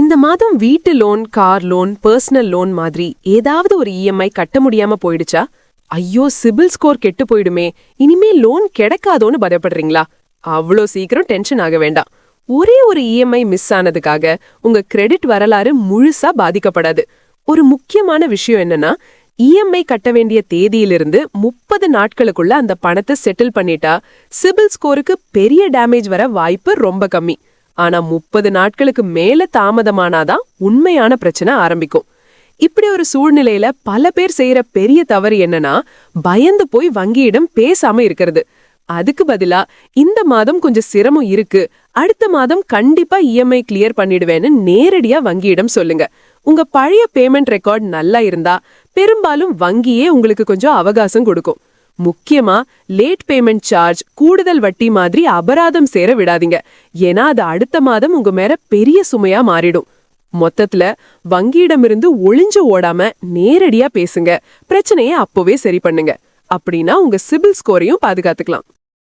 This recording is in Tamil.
இந்த மாதம் வீட்டு loan car loan personal loan மாதிரி ஏதாவது ஒரு இஎம்ஐ கட்ட முடியாம போயிடுச்சா? ஐயோ சிபில் ஸ்கோர் கெட்டு போயிடுமே. இனிமே லோன் கிடைக்காதோன்னு பயப்படுறீங்களா? அவ்வளோ சீக்கிரம் டென்ஷன் ஆக வேண்டாம். ஒரே ஒரு இஎம்ஐ மிஸ் ஆனதுக்காக உங்க கிரெடிட் வரலாறு முழுசா பாதிக்கப்படாது. ஒரு முக்கியமான விஷயம் என்னன்னா இஎம்ஐ கட்ட வேண்டிய தேதியிலிருந்து முப்பது நாட்களுக்குள்ள அந்த பணத்தை செட்டில் பண்ணிட்டா சிபில் ஸ்கோருக்கு பெரிய டேமேஜ் வர வாய்ப்பு ரொம்ப கம்மி. ஆனா முப்பது நாட்களுக்கு மேல தாமதமானாதான் உண்மையான பிரச்சனை ஆரம்பிக்கும். இப்படி ஒரு சூழ்நிலையில பல பேர் செய்யற பெரிய தவறு என்னன்னா பயந்து போய் வங்கியிடம் பேசாம இருக்கிறது. அதுக்கு பதிலா இந்த மாதம் கொஞ்சம் சிரமம் இருக்கு. அடுத்த மாதம் கண்டிப்பா இஎம்ஐ கிளியர் பண்ணிடுவேன்னு நேரடியா வங்கியிடம் சொல்லுங்க. உங்க பழைய பேமெண்ட் ரெக்கார்ட் நல்லா இருந்தா பெரும்பாலும் வங்கியே உங்களுக்கு கொஞ்சம் அவகாசம் கொடுக்கும். முக்கியமா லேட் பேமெண்ட் சார்ஜ் கூடுதல் வட்டி மாதிரி அபராதம் சேர விடாதீங்க. ஏன்னா அது அடுத்த மாதம் உங்க மேல பெரிய சுமையா மாறிடும். மொத்தத்துல வங்கியிடமிருந்து ஒளிஞ்சு ஓடாம நேரடியா பேசுங்க. பிரச்சனையை அப்போவே சரி பண்ணுங்க. அப்படின்னா உங்க சிபில் ஸ்கோரையும் பாதுகாத்துக்கலாம்.